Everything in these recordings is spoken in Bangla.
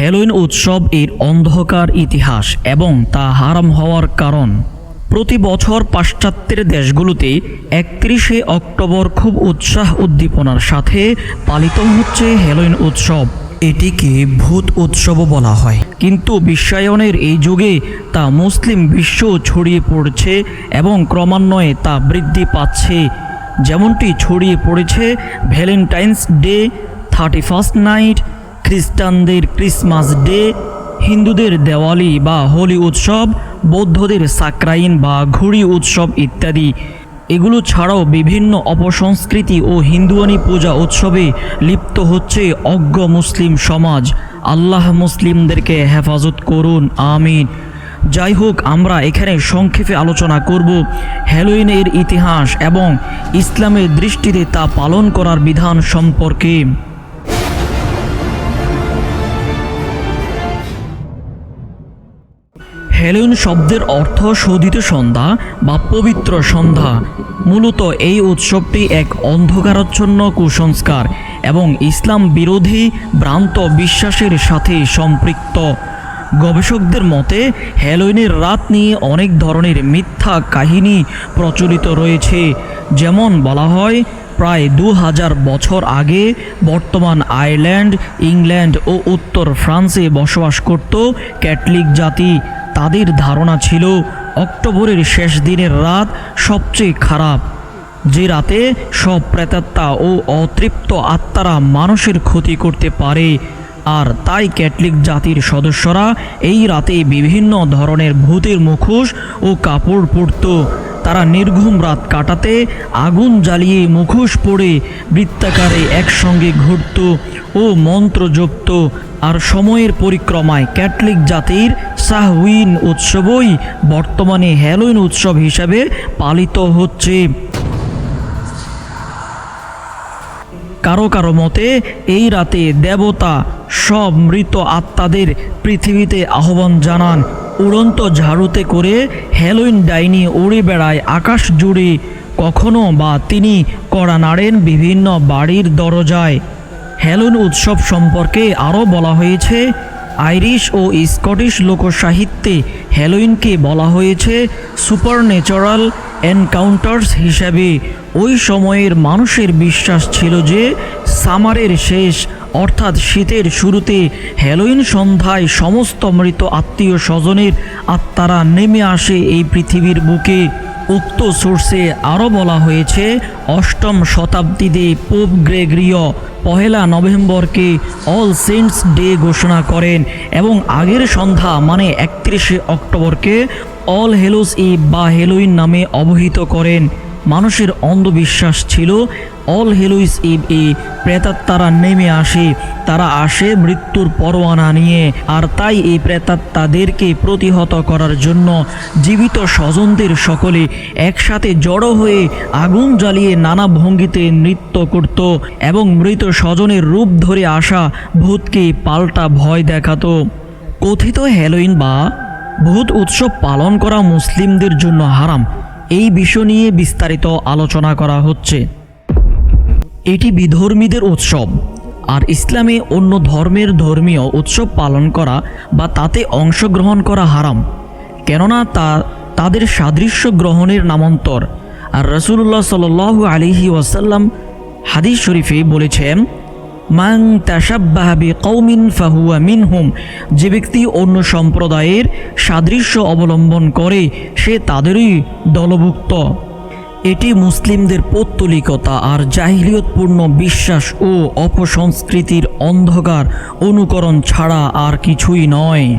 হ্যালোইন উৎসব এর অন্ধকার ইতিহাস এবং তা হারাম হওয়ার কারণ। প্রতি বছর পাশ্চাত্যের দেশগুলোতে একত্রিশে অক্টোবর খুব উৎসাহ উদ্দীপনার সাথে পালিত হচ্ছে হ্যালোইন উৎসব। এটিকে ভূত উৎসবও বলা হয়। কিন্তু বিশ্বায়নের এই যুগে তা মুসলিম বিশ্ব ছড়িয়ে পড়ছে এবং ক্রমান্বয়ে তা বৃদ্ধি পাচ্ছে। যেমনটি ছড়িয়ে পড়েছে Valentine's day, thirty first night খ্রিস্টানদের ক্রিসমাস ডে, হিন্দুদের দেওয়ালি বা হোলি উৎসব, বৌদ্ধদের সাকরাইন বা ঘুড়ি উৎসব ইত্যাদি। এগুলো ছাড়াও বিভিন্ন অপসংস্কৃতি ও হিন্দুয়ানি পূজা উৎসবে লিপ্ত হচ্ছে অজ্ঞ মুসলিম সমাজ। আল্লাহ মুসলিমদেরকে হেফাজত করুন, আমিন। যাই হোক, আমরা এখানে সংক্ষেপে আলোচনা করব হ্যালোইনের ইতিহাস এবং ইসলামের দৃষ্টিতে তা পালন করার বিধান সম্পর্কে। হ্যালোইন শব্দের অর্থ শোধিত সন্ধ্যা বা পবিত্র সন্ধ্যা। মূলত এই উৎসবটি এক অন্ধকারাচ্ছন্ন কুসংস্কার এবং ইসলাম বিরোধী ভ্রান্ত বিশ্বাসের সাথে সম্পৃক্ত। গবেষকদের মতে হ্যালোইনের রাত নিয়ে অনেক ধরনের মিথ্যা কাহিনী প্রচলিত রয়েছে। যেমন বলা হয়, প্রায় দু হাজার বছর আগে বর্তমান আয়ারল্যান্ড, ইংল্যান্ড ও উত্তর ফ্রান্সে বসবাস করত ক্যাটলিক জাতি। তাদের ধারণা ছিল অক্টোবরের শেষ দিনের রাত সবচেয়ে খারাপ। যে রাতে সব প্রেতাত্মা ও অতৃপ্ত আত্মারা মানুষের ক্ষতি করতে পারে, আর তাই ক্যাটলিক জাতির সদস্যরা এই রাতে বিভিন্ন ধরনের ভূতের মুখোশ ও কাপড় পরত। তারা নির্ঘুম রাত কাটাতে আগুন জ্বালিয়ে মুখোশ পড়ে বৃত্তাকারে একসঙ্গে ঘুরত ও মন্ত্র জপত। আর সময়ের পরিক্রমায় ক্যাথলিক জাতির সাহউইন উৎসবই বর্তমানে হ্যালোইন উৎসব হিসাবে পালিত হচ্ছে। কারও কারও মতে, এই রাতে দেবতা সব মৃত আত্মাদের পৃথিবীতে আহ্বান জানান উড়ন্ত ঝাড়ুতে করে হ্যালোইন ডাইনি উড়ে বেড়ায় আকাশ জুড়ে। কখনো বা তিনি কড়া নাড়েন বিভিন্ন বাড়ির দরজায়। হ্যালোইন উৎসব সম্পর্কে আরও বলা হয়েছে, আইরিশ ও স্কটিশ লোকসাহিত্যে হ্যালোইনকে বলা হয়েছে সুপার ন্যাচারাল এনকাউন্টার্স হিসাবে। ওই সময়ের মানুষের বিশ্বাস ছিল যে সামারের শেষ অর্থাৎ শীতের শুরুতে হ্যালোইন সন্ধ্যায় সমস্ত মৃত আত্মীয় স্বজনের আত্মারা নেমে আসে এই পৃথিবীর বুকে। উক্ত সোর্সে আরও বলা হয়েছে, অষ্টম শতাব্দীতে পোপ গ্রেগরিয় পহেলা নভেম্বরকে অল সেন্টস ডে ঘোষণা করেন এবং আগের সন্ধ্যা মানে একত্রিশে অক্টোবরকে অল হেলোস ই বা হেলোইন নামে অবহিত করেন। মানুষের অন্ধবিশ্বাস ছিল অল হেলুইস ইব এ প্রেতাত্মারা নেমে আসে। তারা আসে মৃত্যুর পরোয়ানা নিয়ে। আর তাই এই প্রেতাত্মাদেরকে প্রতিহত করার জন্য জীবিত স্বজনদের সকলে একসাথে জড়ো হয়ে আগুন জ্বালিয়ে নানা ভঙ্গিতে নৃত্য করত এবং মৃত স্বজনের রূপ ধরে আসা ভূতকে পাল্টা ভয় দেখাতো। কথিত হ্যালোইন বা ভূত উৎসব পালন করা মুসলিমদের জন্য হারাম। এই বিষয় নিয়ে বিস্তারিত আলোচনা করা হচ্ছে। এটি বিধর্মীদের উৎসব। আর ইসলামে অন্য ধর্মের ধর্মীয় উৎসব পালন করা বা তাতে অংশগ্রহণ করা হারাম। কেননা তা তাদের সাদৃশ্য গ্রহণের নামান্তর। আর রসুল্লাহ সাল আলিহি ওয়াসাল্লাম হাদিস শরীফে বলেছেন মাং তাসাব্বাহাবি কৌমিন ফাহুয়া মিনহুম যে ব্যক্তি অন্য সম্প্রদায়ের সাদৃশ্য অবলম্বন করে, সে তাদেরই দলভুক্ত। এটি মুসলিমদের পৌত্তলিকতা আর জাহিলিয়তপূর্ণ বিশ্বাস ও অপসংস্কৃতির অন্ধকার অনুকরণ ছাড়া আর কিছুই নয়।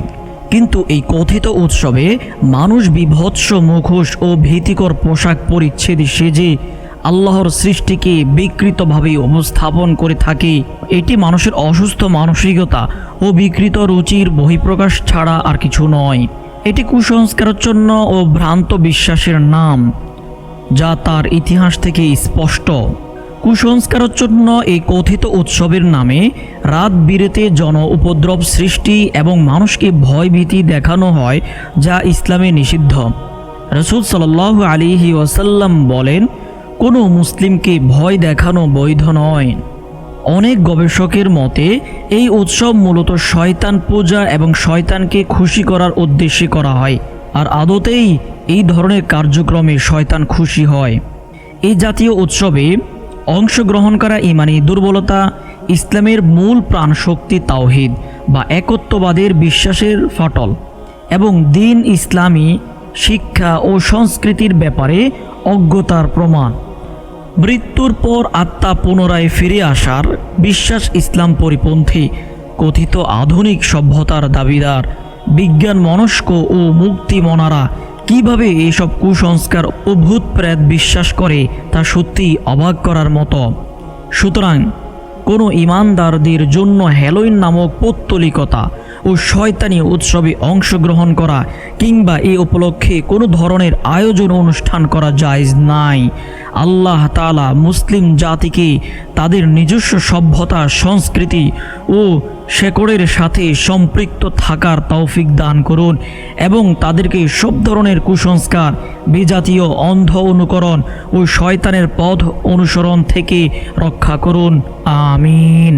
কিন্তু এই কথিত উৎসবে মানুষ বিভৎস মুখোশ ও ভীতিকর পোশাক পরিচ্ছেদ সেজে আল্লাহর সৃষ্টিকে বিকৃতভাবে উপস্থাপন করে থাকে। এটি মানুষের অসুস্থ মানসিকতা ও বিকৃত রুচির বহিঃপ্রকাশ ছাড়া আর কিছু নয়। এটি কুসংস্কারাচ্ছন্ন ও ভ্রান্ত বিশ্বাসের নাম। যা তার ইতিহাস থেকে স্পষ্ট। কুসংস্কারাচ্ছন্ন এই কথিত উৎসবের নামে রাত বিরেতে জন উপদ্রব সৃষ্টি এবং মানুষকে ভয়ভীতি দেখানো হয়, যা ইসলামে নিষিদ্ধ। রসুল সাল্লাহ আলিহি ওয়াসাল্লাম বলেন, কোনো মুসলিমকে ভয় দেখানো বৈধ নয়। অনেক গবেষকের মতে, এই উৎসব মূলত শয়তান পূজা এবং শয়তানকে খুশি করার উদ্দেশ্যে করা হয়, আর আদতেই এই ধরনের কার্যক্রমে শয়তান খুশি হয়। এই জাতীয় উৎসবে অংশগ্রহণ করা ইমানি দুর্বলতা, ইসলামের মূল প্রাণশক্তি তাওহিদ বা একত্ববাদের বিশ্বাসের ফাটল এবং দিন ইসলামী, শিক্ষা ও সংস্কৃতির ব্যাপারে অজ্ঞতার প্রমাণ। মৃত্যুর পর আত্মা পুনরায় ফিরে আসার বিশ্বাস ইসলাম পরিপন্থী, কথিত আধুনিক সভ্যতার দাবিদার বিজ্ঞান মনস্ক ও মুক্তি মনারা কীভাবে এসব কুসংস্কার ও ভূত প্রেত বিশ্বাস করে তা সত্যি অবাক করার মতো? সুতরাং কোনো ইমানদারদের জন্য হ্যালোইন নামক পৌত্তলিকতা ও শয়তানি উৎসবে অংশগ্রহণ করা কিংবা এই উপলক্ষে কোনো ধরনের আয়োজন অনুষ্ঠান করা জায়জ নাই। আল্লাহ তাআলা মুসলিম জাতিকে তাদের নিজস্ব সভ্যতা, সংস্কৃতি ও শেকড়ের সাথে সম্পৃক্ত থাকার তৌফিক দান করুন এবং তাদেরকে সব ধরনের কুসংস্কার, বিজাতীয় অন্ধ অনুকরণ ও শয়তানের পথ অনুসরণ থেকে রক্ষা করুন। আমিন।